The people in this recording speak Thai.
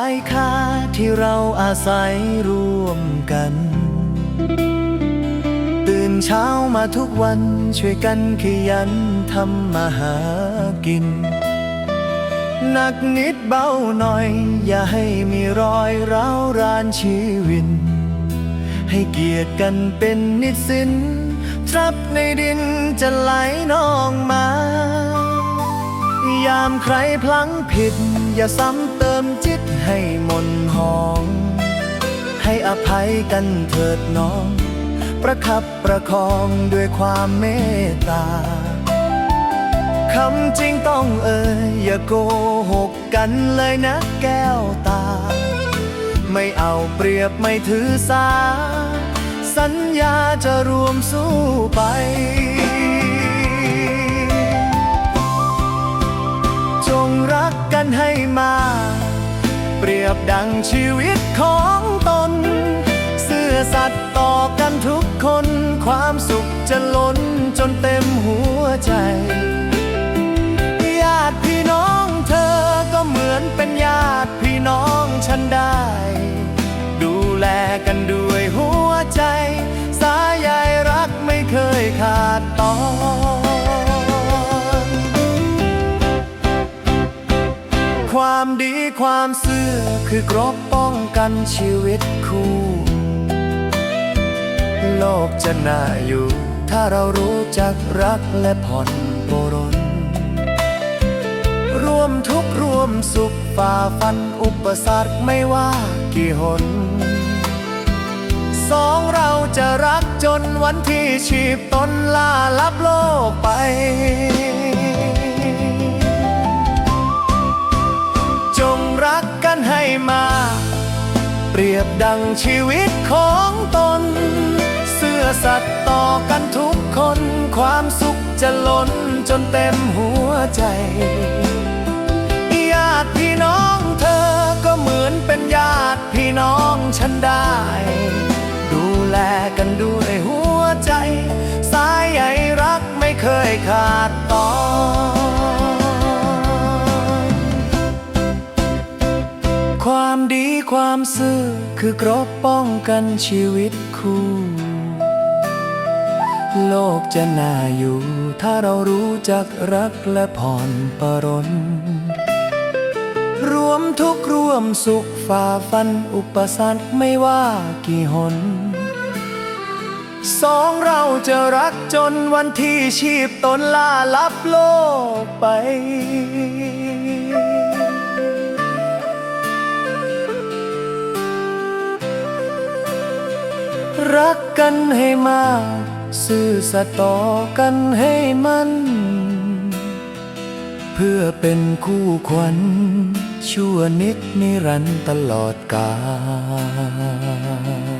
ายคาที่เราอาศัยร่วมกัน ตื่นเช้ามาทุกวันช่วยกันขยันทำมาหากิน หนักนิดเบาหน่อย อย่าให้มีรอยร้าวรานชีวิตให้เกียรติกันเป็นนิสินทรัพย์ในดินจะไหลนองมา ยามใครพลั้งผิด อย่าซ้ำเติมจิตให้มนหอง ให้อภัยกันเถิดน้อง ประคับประคองด้วยความเมตตาคำจริงต้องเอ่ยอย่าโกหกกันเลยนะแก้วตา ไม่เอาเปรียบไม่ถือสา สัญญาจะรวมสู้ ยบดังชีวิตของตน เสื่อสัตย์ต่อกันทุกคน ความสุขจะล้นจนเต็มหัวใจญาติพี่น้องเธอก็เหมือนเป็นญาติพี่น้องฉันได้ ดูแลกันด้วยหัวใจ สายใยรัก ความดีความเสื่อคือกรบป้องกันชีวิตคู่ โลกจะน่าอยู่ ถ้าเรารู้จักรักและผ่อนปรนร่วมทุกข์ร่วมสุขฝ่าฟันอุปสรรคไม่ว่ากี่หนสองเราจะรักจนวันที่ชีพตนลาลับโลกไป รียบดังชีวิตของตน เสื่อสัตย์ต่อกันทุกคน ความสุขจะล้นจนเต็มหัวใจญาติพี่น้องเธอก็เหมือนเป็นญาติพี่น้องฉันได้ ดูแลกันด้วยหัวใจ สายใยรักไม่เคยขาด ความซื่อคือกรบป้องกันชีวิตคู่ โลกจะน่าอยู่ ถ้าเรารู้จักรักและผ่อนปรนรวมทุกร่วมสุขฝ่าฟันอุปสรรคไม่ว่ากี่หน สองเราจะรักจนวันที่ชีพตนล่าลับโลกไป กันให้มาก ซื่อสัตย์ต่อกันให้มัน เพื่อเป็นคู่ขวัญ ชั่วนิดนิรันดร์ตลอดกาล